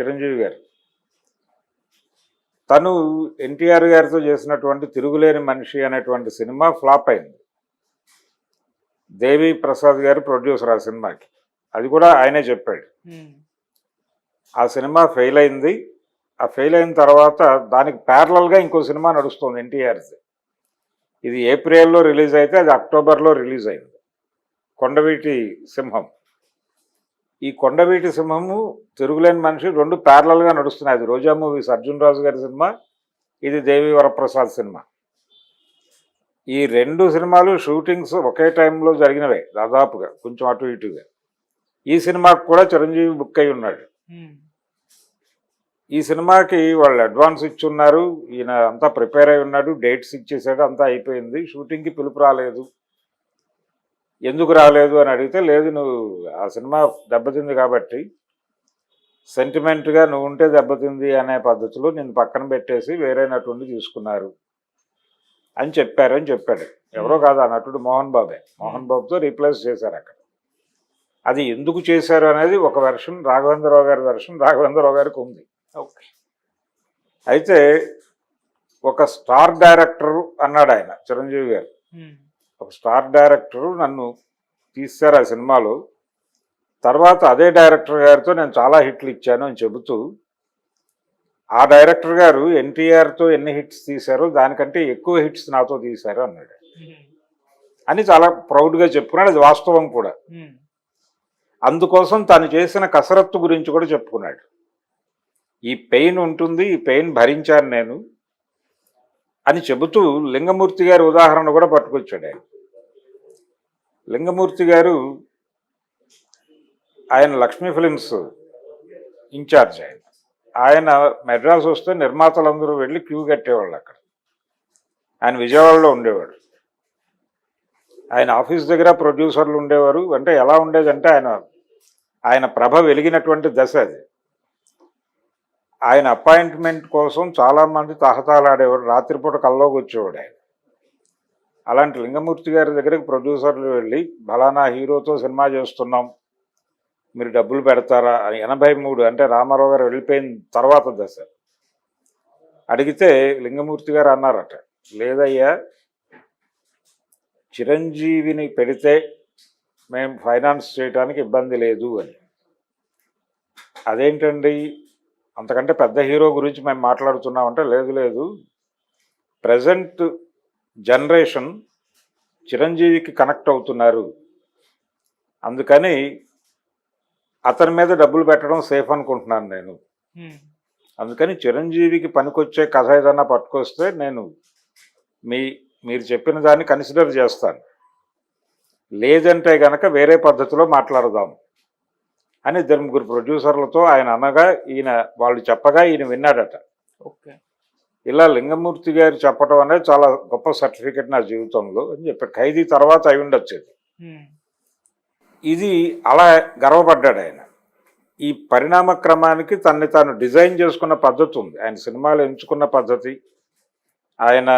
చిరంజీవి గారు. తను ఎన్టీఆర్ గారితో చేసినటువంటి తిరుగులేని మనిషి అనేటువంటి సినిమా ఫ్లాప్ అయింది. దేవి ప్రసాద్ గారు ప్రొడ్యూసర్ ఆ సినిమాకి. అది కూడా ఆయనే చెప్పాడు. ఆ సినిమా ఫెయిల్ అయింది. ఆ ఫెయిల్ అయిన తర్వాత దానికి ప్యారలల్గా ఇంకో సినిమా నడుస్తుంది ఎన్టీఆర్ది. ఇది ఏప్రిల్లో రిలీజ్ అయితే అది అక్టోబర్లో రిలీజ్ అయింది. కొండవీటి సింహం. ఈ కొండవీటి సింహము తిరుగులేని మనిషి రెండు ప్యారలల్గా నడుస్తున్నాయి. అది రోజా మూవీస్ అర్జున్ రాజు గారి సినిమా ఇది దేవి వరప్రసాద్ సినిమా. ఈ రెండు సినిమాలు షూటింగ్స్ ఒకే టైంలో జరిగినవే దాదాపుగా కొంచెం అటు ఇటుగా. ఈ సినిమాకు కూడా చిరంజీవి బుక్ అయి ఉన్నాడు. ఈ సినిమాకి వాళ్ళు అడ్వాన్స్ ఇచ్చున్నారు ఈయన అంతా ప్రిపేర్ అయి ఉన్నాడు డేట్స్ ఇచ్చేసాడు అంతా అయిపోయింది. షూటింగ్కి పిలుపు రాలేదు. ఎందుకు రాలేదు అని అడిగితే లేదు నువ్వు ఆ సినిమా దెబ్బతింది కాబట్టి సెంటిమెంట్గా నువ్వు ఉంటే దెబ్బతింది అనే పద్ధతిలో నేను పక్కన పెట్టేసి వేరే నటుడిని తీసుకున్నారు. అని చెప్పారు అని చెప్పాడు. ఎవరో కాదు ఆ నటుడు మోహన్ బాబే. మోహన్ బాబుతో రీప్లేస్ చేశారు అక్కడ. అది ఎందుకు చేశారు అనేది ఒక వెర్షన్ రాఘవేంద్రరావు గారి వెర్షన్ రాఘవేంద్రరావు గారికి ఉంది. ఓకే. అయితే ఒక స్టార్ డైరెక్టర్ అన్నాడు ఆయన చిరంజీవి గారు. ఒక స్టార్ డైరెక్టరు నన్ను తీశారు ఆ సినిమాలో. తర్వాత అదే డైరెక్టర్ గారితో నేను చాలా హిట్లు ఇచ్చాను అని చెబుతూ ఆ డైరెక్టర్ గారు ఎన్టీఆర్తో ఎన్ని హిట్స్ తీశారో దానికంటే ఎక్కువ హిట్స్ నాతో తీశారు అన్నాడు. అని చాలా ప్రౌడ్గా చెప్పుకున్నాడు. అది వాస్తవం కూడా. అందుకోసం తను చేసిన కసరత్తు గురించి కూడా చెప్పుకున్నాడు. ఈ పెయిన్ ఉంటుంది ఈ పెయిన్ భరించాను నేను. అని చెబుతూ లింగమూర్తి గారి ఉదాహరణ కూడా పట్టుకొచ్చాడు ఆయన. లింగమూర్తి గారు ఆయన లక్ష్మీ ఫిలిమ్స్ ఇన్ఛార్జ్ ఆయన. ఆయన మెడ్రాస్ వస్తే నిర్మాతలందరూ వెళ్ళి క్యూ కట్టేవాళ్ళు అక్కడ. ఆయన విజయవాడలో ఉండేవాడు. ఆయన ఆఫీస్ దగ్గర ప్రొడ్యూసర్లు ఉండేవారు. అంటే ఎలా ఉండేదంటే ఆయన ఆయన ప్రభ వెలిగినటువంటి దశ అది. ఆయన అపాయింట్మెంట్ కోసం చాలామంది తహతాలాడేవారు. రాత్రిపూట కల్లోకి వచ్చేవాడు ఆయన. అలాంటి లింగమూర్తి గారి దగ్గరికి ప్రొడ్యూసర్లు వెళ్ళి బలానా హీరోతో సినిమా చేస్తున్నాం. మీరు డబ్బులు పెడతారా? అని ఎనభై మూడు అంటే రామారావు గారు వెళ్ళిపోయిన తర్వాత దశ. అడిగితే లింగమూర్తి గారు అన్నారట లేదయ్యా చిరంజీవిని పెడితే మేము ఫైనాన్స్ చేయడానికి ఇబ్బంది లేదు అని. అదేంటండి? అంతకంటే పెద్ద హీరో గురించి మేము మాట్లాడుతున్నామంటే లేదు లేదు. ప్రజెంట్ జనరేషన్ చిరంజీవికి కనెక్ట్ అవుతున్నారు. అందుకని అతని మీద డబ్బులు పెట్టడం సేఫ్ అనుకుంటున్నాను నేను. అందుకని చిరంజీవికి పనికొచ్చే కథ ఏదన్నా పట్టుకొస్తే నేను మీ మీరు చెప్పిన దాన్ని కన్సిడర్ చేస్తాను. లేదంటే గనక వేరే పద్ధతిలో మాట్లాడదాం. అని ఇద్దరు ముగ్గురు ప్రొడ్యూసర్లతో ఆయన అనగా ఈయన వాళ్ళు చెప్పగా ఈయన విన్నాడట. ఓకే. ఇలా లింగమూర్తి గారు చెప్పడం అనేది చాలా గొప్ప సర్టిఫికెట్ నా జీవితంలో అని చెప్పాడు. ఖైదీ తర్వాత అయి ఉండొచ్చు ఇది అలా గర్వపడ్డాడు ఆయన. ఈ పరిణామ క్రమానికి తన్ని తాను డిజైన్ చేసుకున్న పద్ధతి ఉంది. ఆయన సినిమాలు ఎంచుకున్న పద్ధతి. ఆయన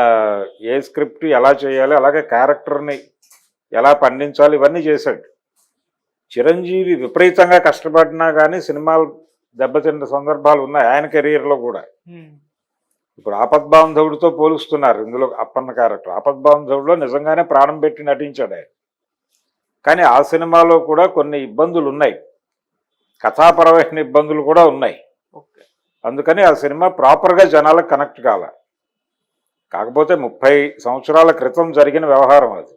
ఏ స్క్రిప్ట్ ఎలా చేయాలి అలాగే క్యారెక్టర్ని ఎలా పండించాలి ఇవన్నీ చేశాడు. చిరంజీవి విపరీతంగా కష్టపడినా కానీ సినిమాలు దెబ్బతిన్న సందర్భాలు ఉన్నాయి. ఆయన కెరీర్లో కూడా. ఇప్పుడు ఆపద్బాంధవుడితో పోలుస్తున్నారు. ఇందులో అప్పన్న క్యారెక్టర్. ఆపద్బాంధవుడిలో నిజంగానే ప్రాణం పెట్టి నటించాడు ఆయన. కానీ ఆ సినిమాలో కూడా కొన్ని ఇబ్బందులు ఉన్నాయి. కథాపరమైన ఇబ్బందులు కూడా ఉన్నాయి. ఓకే. అందుకని ఆ సినిమా ప్రాపర్గా జనాలకు కనెక్ట్ కాల. కాకపోతే ముప్పై సంవత్సరాల క్రితం జరిగిన వ్యవహారం అది.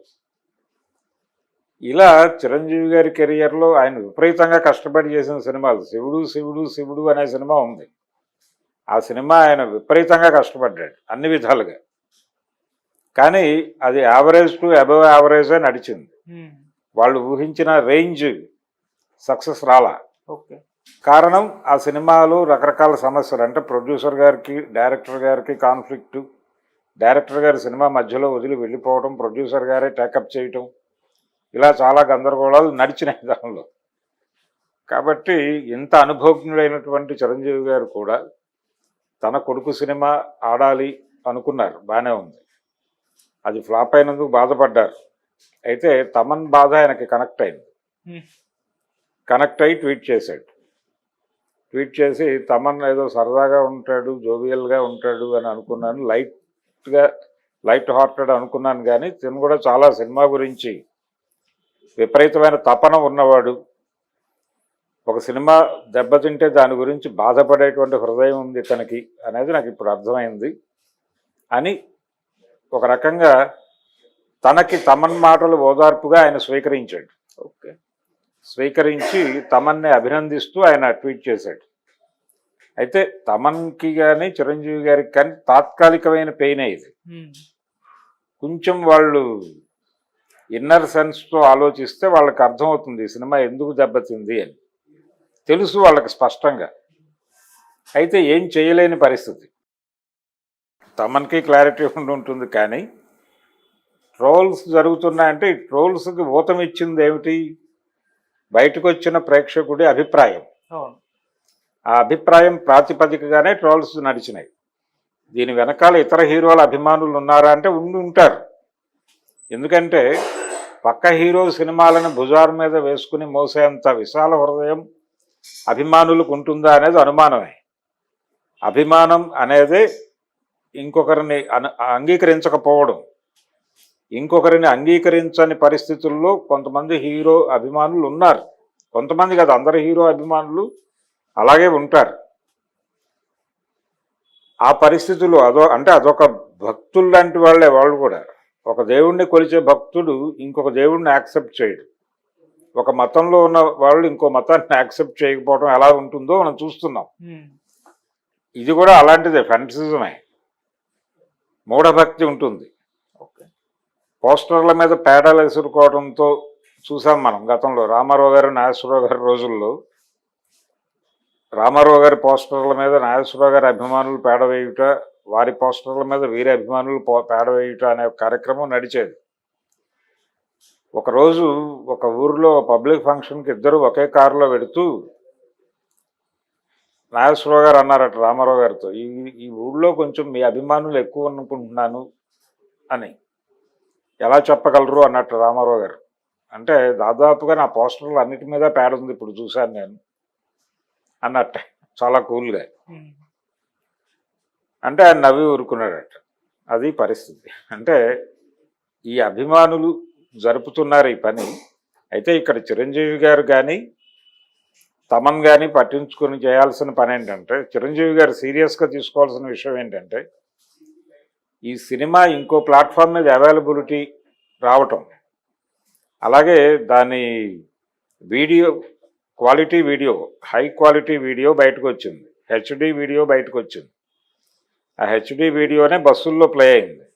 ఇలా చిరంజీవి గారి కెరియర్లో ఆయన విపరీతంగా కష్టపడి చేసిన సినిమాలు శివుడు శివుడు శివుడు అనే సినిమా ఉంది. ఆ సినిమా ఆయన విపరీతంగా కష్టపడ్డాడు అన్ని విధాలుగా. కానీ అది యావరేజ్ టు అబవ్ యావరేజే నడిచింది. ఉమ్, వాళ్ళు ఊహించిన రేంజ్ సక్సెస్ రాలా. ఓకే. కారణం ఆ సినిమాలో రకరకాల సమస్యలు. అంటే ప్రొడ్యూసర్ గారికి డైరెక్టర్ గారికి కాన్ఫ్లిక్ట్ డైరెక్టర్ గారి సినిమా మధ్యలో వదిలి వెళ్ళిపోవడం ప్రొడ్యూసర్ గారే టేకప్ చేయటం. ఇలా చాలా గందరగోళాలు నడిచినాయి దానిలో కాబట్టి ఇంత అనుభవజ్ఞుడైనటువంటి చిరంజీవి గారు కూడా తన కొడుకు సినిమా ఆడాలి అనుకున్నారు. బాగానే ఉంది. అది ఫ్లాప్ అయినందుకు బాధపడ్డారు. అయితే తమన్ బాధ ఆయనకి కనెక్ట్ అయింది. కనెక్ట్ అయి ట్వీట్ చేశాడు. ట్వీట్ చేసి తమన్ ఏదో సరదాగా ఉంటాడు జోవియల్గా ఉంటాడు అని అనుకున్నాను. లైట్గా లైట్ హార్టెడ్ అనుకున్నాను కానీ తిను కూడా చాలా సినిమా గురించి విపరీతమైన తపన ఉన్నవాడు. ఒక సినిమా దెబ్బతింటే దాని గురించి బాధపడేటువంటి హృదయం ఉంది తనకి అనేది నాకు ఇప్పుడు అర్థమైంది. అని ఒక రకంగా తనకి తమన్ మాటలు ఓదార్పుగా ఆయన స్వీకరించాడు. ఓకే. స్వీకరించి తమన్ని అభినందిస్తూ ఆయన ట్వీట్ చేశాడు. అయితే తమన్కి కానీ చిరంజీవి గారికి కానీ తాత్కాలికమైన పెయిన్ ఇది. కొంచెం వాళ్ళు ఇన్నర్ సెన్స్తో ఆలోచిస్తే వాళ్ళకి అర్థమవుతుంది ఈ సినిమా ఎందుకు దెబ్బతింది అని. తెలుసు వాళ్ళకి స్పష్టంగా. అయితే ఏం చేయలేని పరిస్థితి. తమన్కి క్లారిటీ ఉండి ఉంటుంది కానీ ట్రోల్స్ జరుగుతున్నాయంటే ఈ ట్రోల్స్కి ఊతం ఇచ్చింది ఏమిటి? బయటకు వచ్చిన ప్రేక్షకుడి అభిప్రాయం. ఆ అభిప్రాయం ప్రాతిపదికగానే ట్రోల్స్ నడిచినాయి. దీని వెనకాల ఇతర హీరోల అభిమానులు ఉన్నారా అంటే ఉండి ఉంటారు ఎందుకంటే పక్క హీరో సినిమాలను భుజార్ మీద వేసుకుని మోసేంత విశాల హృదయం అభిమానులకు ఉంటుందా అనేది అనుమానమే. అభిమానం అనేది ఇంకొకరిని అన- అంగీకరించకపోవడం. ఇంకొకరిని అంగీకరించని పరిస్థితుల్లో కొంతమంది హీరో అభిమానులు ఉన్నారు. కొంతమంది కాదు అందరు హీరో అభిమానులు అలాగే ఉంటారు. ఆ పరిస్థితులు అదో అంటే అదొక భక్తులు లాంటి వాళ్ళే వాళ్ళు కూడా. ఒక దేవుణ్ణి కొలిచే భక్తుడు ఇంకొక దేవుణ్ణి యాక్సెప్ట్ చేయడు. ఒక మతంలో ఉన్న వాళ్ళు ఇంకో మతాన్ని యాక్సెప్ట్ చేయకపోవడం ఎలా ఉంటుందో మనం చూస్తున్నాం. ఇది కూడా అలాంటిదే ఫెన్సిజమే మూఢభక్తి ఉంటుంది. ఓకే. పోస్టర్ల మీద పేడలు ఎసురుకోవడంతో చూసాం మనం గతంలో రామారావు గారు నాగేశ్వరరావు గారి రోజుల్లో. రామారావు గారి పోస్టర్ల మీద నాగేశ్వరరావు గారి అభిమానులు పేడ వేయుట వారి పోస్టర్ల మీద వీరి అభిమానులు పో- పేడ అనే కార్యక్రమం నడిచేది. ఒకరోజు ఒక ఊరిలో పబ్లిక్ ఫంక్షన్కి ఇద్దరు ఒకే కారులో పెడుతూ నాగేశ్వరరావు గారు అన్నారట రామారావు గారితో ఈ ఈ ఊళ్ళో కొంచెం మీ అభిమానులు ఎక్కువ అనుకుంటున్నాను అని. ఎలా చెప్పగలరు అన్నట్టు రామారావు గారు. అంటే దాదాపుగా నా పోస్టర్లు అన్నిటి మీద పేడ ఉంది ఇప్పుడు చూశాను నేను అన్నట్టే. చాలా కూల్గా. అంటే ఆయన నవ్వి ఊరుకున్నాడట. అది పరిస్థితి. అంటే ఈ అభిమానులు జరుపుతున్నారు ఈ పని. అయితే ఇక్కడ చిరంజీవి గారు కానీ తమన్ కానీ పట్టించుకొని చేయాల్సిన పని ఏంటంటే చిరంజీవి గారు సీరియస్గా తీసుకోవాల్సిన విషయం ఏంటంటే ఈ సినిమా ఇంకో ప్లాట్ఫామ్ మీద అవైలబిలిటీ రావటం. అలాగే దాని video quality video high quality video బయటకు వచ్చింది. హెచ్డి వీడియో బయటకు వచ్చింది. ఆ హెచ్డి వీడియోనే బస్సుల్లో ప్లే అయింది.